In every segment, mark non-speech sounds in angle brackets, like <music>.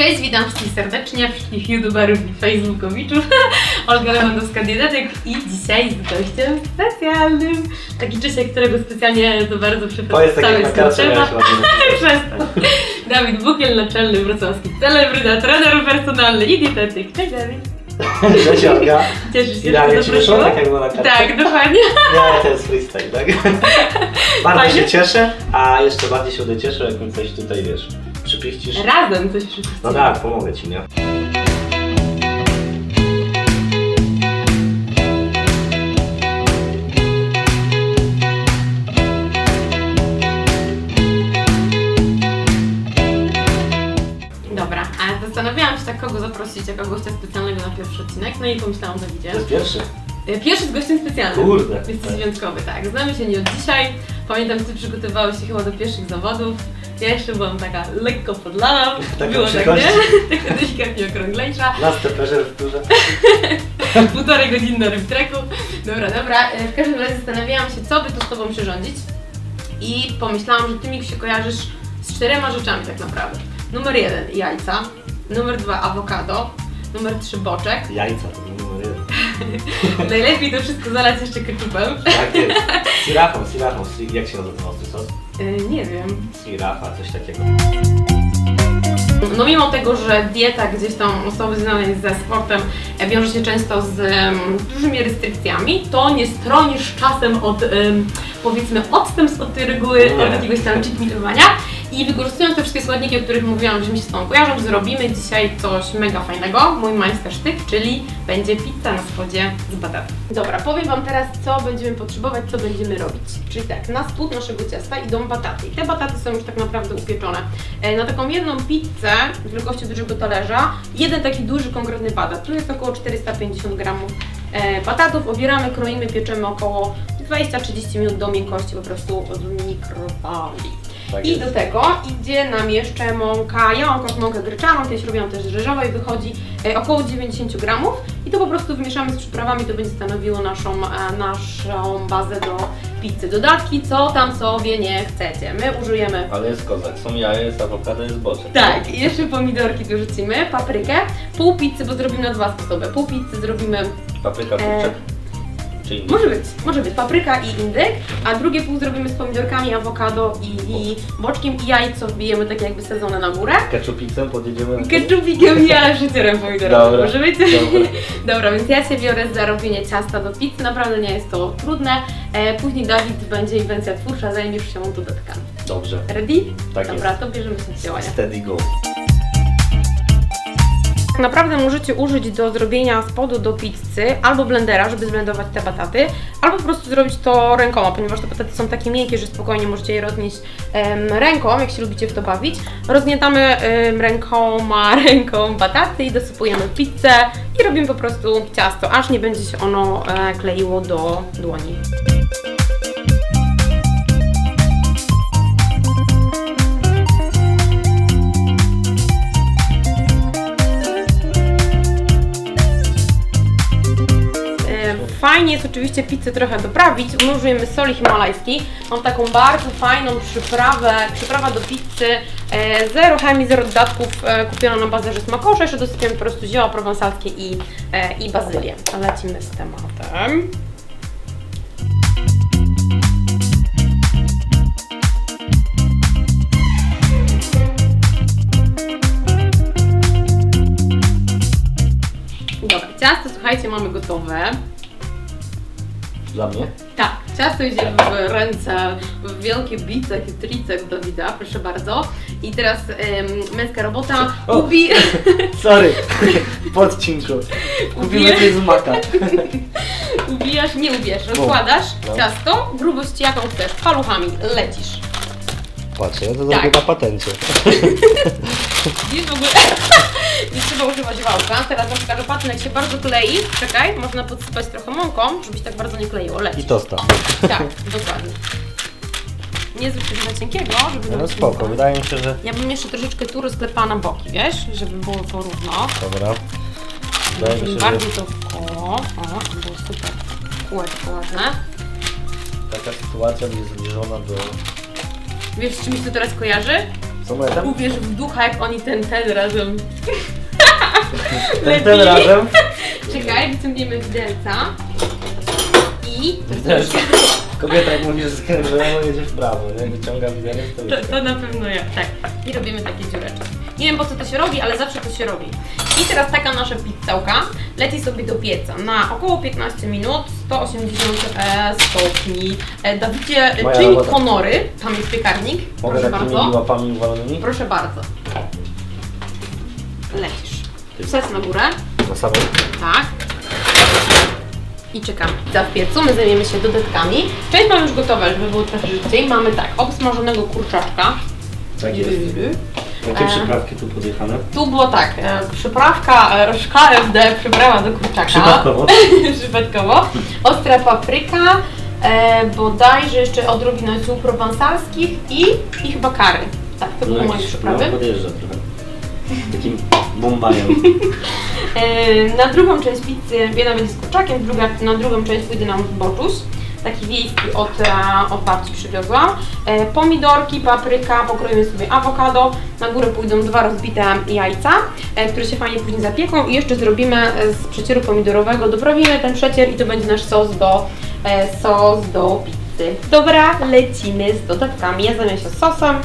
Cześć, witam wszystkich serdecznie, wszystkich youtuberów i facebookowiczów. <laughs> Olga Lewandowska Dietetyk i dzisiaj z gościem specjalnym. Taki Czesiek, którego specjalnie to bardzo To jest przedstawię na karcie ładnie. <laughs> Przestań. Dawid Bukiel, naczelny wrocławski celebryta, trener personalny i dietetyk. Cześć Dawid. <laughs> Cześć Olga. Cieszysz się, że Idealnie cię ci wyszło, zaprosiłam? tak jak było na karcie? Tak, dokładnie. Nie, to jest freestyle, tak? Bardzo Fajnie. się cieszę, a jeszcze bardziej się cieszę, jak mi coś tutaj, wiesz, przypichcisz. Razem coś wszyscy. No tak, pomogę ci, nie? Dobra, a zastanawiałam się tak, kogo zaprosić jako gościa specjalnego na pierwszy odcinek, no i pomyślałam o Dawidzie. To jest pierwszy. E, Pierwszy z gościem specjalnym. Kurde. Jesteś wyjątkowy, tak. Znamy się nie od dzisiaj. Pamiętam, ty przygotowałeś się chyba do pierwszych zawodów. Ja jeszcze byłam taka lekko podlana. Taka Było tak, nie? <laughs> Taka delikatnie okrąglejsza. Last pleasure w turze. <laughs> Półtorej godziny na rybtreku. Dobra, dobra. E, W każdym razie zastanawiałam się, co by tu z tobą przyrządzić. I pomyślałam, że ty mi się kojarzysz z czterema rzeczami tak naprawdę. Numer jeden jajca. Numer dwa awokado. Numer trzy boczek. Jajca <laughs> Najlepiej to wszystko zalać jeszcze ketchupem. Tak jest. <laughs> Sirafą, sirafą. si- Jak się nazywa ostry sos? E, Nie wiem. Sirafa, coś takiego. No mimo tego, że dieta gdzieś tam osoby związanej ze sportem e, wiąże się często z em, dużymi restrykcjami, to nie stronisz czasem od em, powiedzmy odstępstw od tej reguły, Nie. od jakiegoś tam cheat i wykorzystując te wszystkie składniki, o których mówiłam, że mi się z tą kojarzą, zrobimy dzisiaj coś mega fajnego, mój majstersztyk, czyli będzie pizza na spodzie z batatów. Dobra, powiem Wam teraz, co będziemy potrzebować, co będziemy robić. Czyli tak, na spód naszego ciasta idą bataty i te bataty są już tak naprawdę upieczone. E, Na taką jedną pizzę wielkości dużego talerza, jeden taki duży, konkretny batat, tu jest około 450 gramów e, batatów, obieramy, kroimy, pieczemy około 20-30 minut do miękkości po prostu od mikrofali. Tak I jest. do tego idzie nam jeszcze mąka, ja mam mąkę gryczaną, kiedyś robiłam też ryżową i wychodzi e, około 90 gramów i to po prostu wymieszamy z przyprawami, to będzie stanowiło naszą, e, naszą bazę do pizzy. Dodatki, co tam sobie nie chcecie, my użyjemy Ale jest kozak. Są jaja, jest awokado, jest boczek. tak, i jeszcze pomidorki dorzucimy, paprykę, pół pizzy, bo zrobimy na dwa sposoby. Pół pizzy zrobimy, Papryka, E, kurczak. Czy może być, może być papryka i indyk, a drugie pół zrobimy z pomidorkami, awokado i, i boczkiem i jajco wbijemy tak jakby sezony na górę. Ketchupicem podjedziemy. Ketchupikiem nie, ale frityerem pomidorowym Dobra, może być. dobra. <laughs> Dobra, więc ja się biorę za robienie ciasta do pizzy, naprawdę nie jest to trudne. E, później Dawid będzie inwencja twórcza, zajmiesz się dodatkami. Dobrze. Ready? Tak Dobra, jest. to bierzemy się do działania. Steady go. Naprawdę możecie użyć do zrobienia spodu do pizzy albo blendera, żeby zblendować te bataty, albo po prostu zrobić to rękoma, ponieważ te bataty są takie miękkie, że spokojnie możecie je roznieść em, ręką, jak się lubicie w to bawić. Rozgniatamy em, rękoma, <laughs> ręką bataty i dosypujemy pizzę i robimy po prostu ciasto, aż nie będzie się ono e, kleiło do dłoni. Fajnie jest oczywiście pizzę trochę doprawić. My użyjemy soli himalajskiej. Mam taką bardzo fajną przyprawę, przyprawa do pizzy. E, zero chemii, zero dodatków, e, kupiona na bazarze smakosza. Jeszcze dosypiemy po prostu zioła prowansalskie i, e, i bazylię. Lecimy z tematem. Dobra, ciasto słuchajcie mamy gotowe. Dla mnie? Tak, ciasto idzie w ręce, w wielkie bice i tricek Dawida, proszę bardzo. I teraz em, męska robota. O! Ubi... <laughs> Sorry. <laughs> Po odcinku. Kupimy coś z maka. <laughs> ubijasz, nie ubijasz, rozkładasz No. ciasto, grubość jaką chcesz, paluchami, lecisz. Patrzę, ja to Tak. zrobię na patencie. Widzisz w ogóle, nie trzeba używać wałka. Teraz na przykład się bardzo klei, czekaj, można podsypać trochę mąką, żeby się tak bardzo nie kleiło, I lecisz. tosta. Tak, dokładnie. Nie zrób tego za cienkiego, żeby No spoko, wydaje mi się, że... Ja bym jeszcze troszeczkę tu rozklepała na boki, wiesz, żeby było porówno. Dobra. Wydaje mi się, że bardziej to w koło. O, to było super. Kółeczko ładne. taka sytuacja będzie zbliżona do... Wiesz, z czym mi się to teraz kojarzy? Omeleta? Uwierz w ducha, jak oni ten, ten razem. <laughs> Ten, ten razem. Czekaj, wyciągniemy widelca. I Też. Kobieta jak mówisz, że jedzie w prawo, nie? Wyciąga widelec, to To, to na pewno ja, tak. I robimy takie dziureczki. Nie wiem po co to się robi, ale zawsze to się robi. I teraz taka nasza pizzałka leci sobie do pieca na około 15 minut, 180 e, stopni. E, Dawidzie, e, Moja czyń robota. honory, tam jest piekarnik, Mogę proszę takimi bardzo. łapami uwalonymi? Proszę bardzo. Lecisz. Wsadź na górę, Na samą. tak. I czekamy. Za w piecu my zajmiemy się dodatkami. Część mam już gotowe, żeby było trochę szybciej. Mamy tak, obsmażonego kurczaczka. Tak jest. Jakie E. przyprawki tu podjechane? Tu było tak, e, przyprawka e, KFD, przyprawa do kurczaka. Przypadkowo. <laughs> Przypadkowo. Ostra papryka, e, bodajże jeszcze odrobinę ziół prowansalskich i, i chyba kary. Tak, to były moje jakiś- przyprawy. No, podjeżdża trochę. Takim bombajem. <laughs> E, na drugą część pizzy, jedna będzie z kurczakiem, druga, na drugą część pójdzie nam boczuś. Taki wiejski od, od babci przywiozłam. E, pomidorki, papryka, pokroimy sobie awokado. Na górę pójdą dwa rozbite jajca, e, które się fajnie później zapieką. I jeszcze zrobimy e, z przecieru pomidorowego, doprawimy ten przecier i to będzie nasz sos do, sos do pizzy. Dobra, lecimy z dodatkami. Ja zajmę się sosem,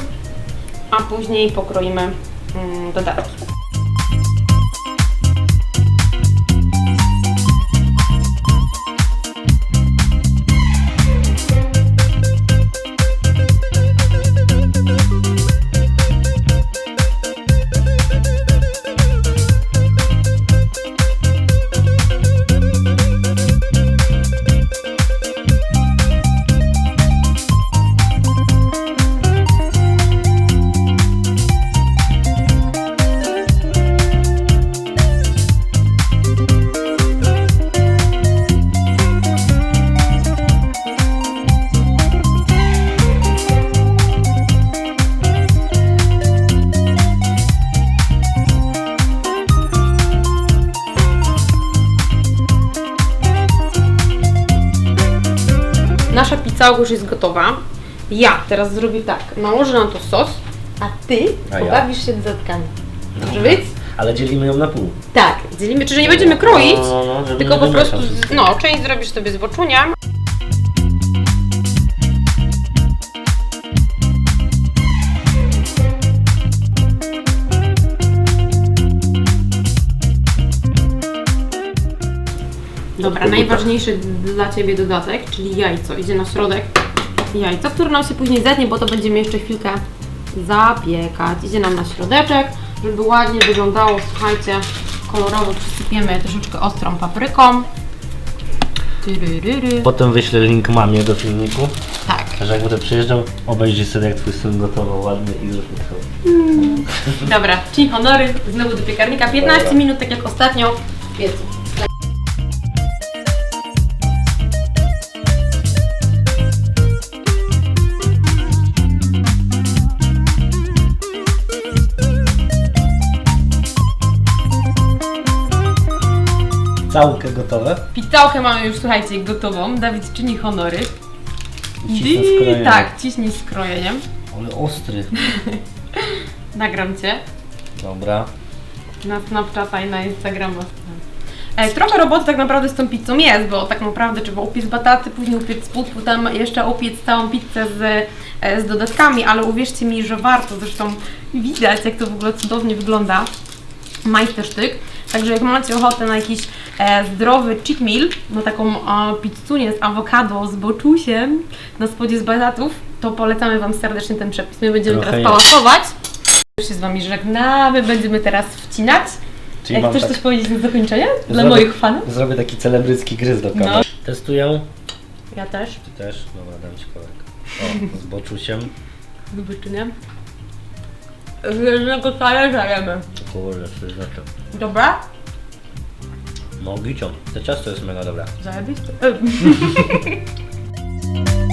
a później pokroimy mm, dodatki. Pizza już jest gotowa. Ja teraz zrobię tak, nałożę na to sos, a ty A ja? pobawisz się dodatkami. Może być? Ale dzielimy ją na pół. Tak, dzielimy, czyli nie będziemy kroić, No, no, no, żeby tylko nie po prostu, no, część zrobisz sobie z boczuniem. Dobra, najważniejszy dla Ciebie dodatek, czyli jajco. Idzie na środek jajco, które nam się później zetnie, bo to będziemy jeszcze chwilkę zapiekać. Idzie nam na środeczek, żeby ładnie wyglądało, słuchajcie, kolorowo przysypiemy troszeczkę ostrą papryką. Tyryryry. Potem wyślę link mamie do filmiku, Tak. że jak będę przyjeżdżał, obejrzy sobie jak twój syn gotował ładnie i już wytrwał. Dobra, czyli honory, znowu do piekarnika. 15 Dobra. minut, tak jak ostatnio w piecu. Całkę gotowe. Pizzałkę mamy już, słuchajcie, gotową. Dawid czyni honory. Cisnę Dy- skrojeniem. Tak, ciśnij z krojeniem. Ale ostry. <laughs> Nagram Cię. Dobra. na Snapchata i na Instagrama. E, trochę roboty tak naprawdę z tą pizzą jest, bo tak naprawdę trzeba upiec bataty, później upiec spód, potem jeszcze upiec całą pizzę z, e, z dodatkami, ale uwierzcie mi, że warto, zresztą widać jak to w ogóle cudownie wygląda. Majstersztyk. Także jak macie ochotę na jakiś e, zdrowy cheat meal, na taką e, pizzunię z awokado, z boczusiem, na spodzie z batatów, to polecamy Wam serdecznie ten przepis. My będziemy Trochę teraz jest. pałasować. Już się z Wami żegnamy, będziemy teraz wcinać. Czyli Jak mam chcesz tak- coś powiedzieć na zakończenie? Dla Zrobię- moich fanów? Zrobię taki celebrycki gryz do kamery. No. Testuję. Ja też. Ty też? Dobra, dam ci kawałek. O, <laughs> z boczusiem. Zobaczymy. Z jednego talerza jemy. Kurde, znaczy. Dobra? No, gicią. To ciasto jest mega dobre. Zajebiście. E, <laughs>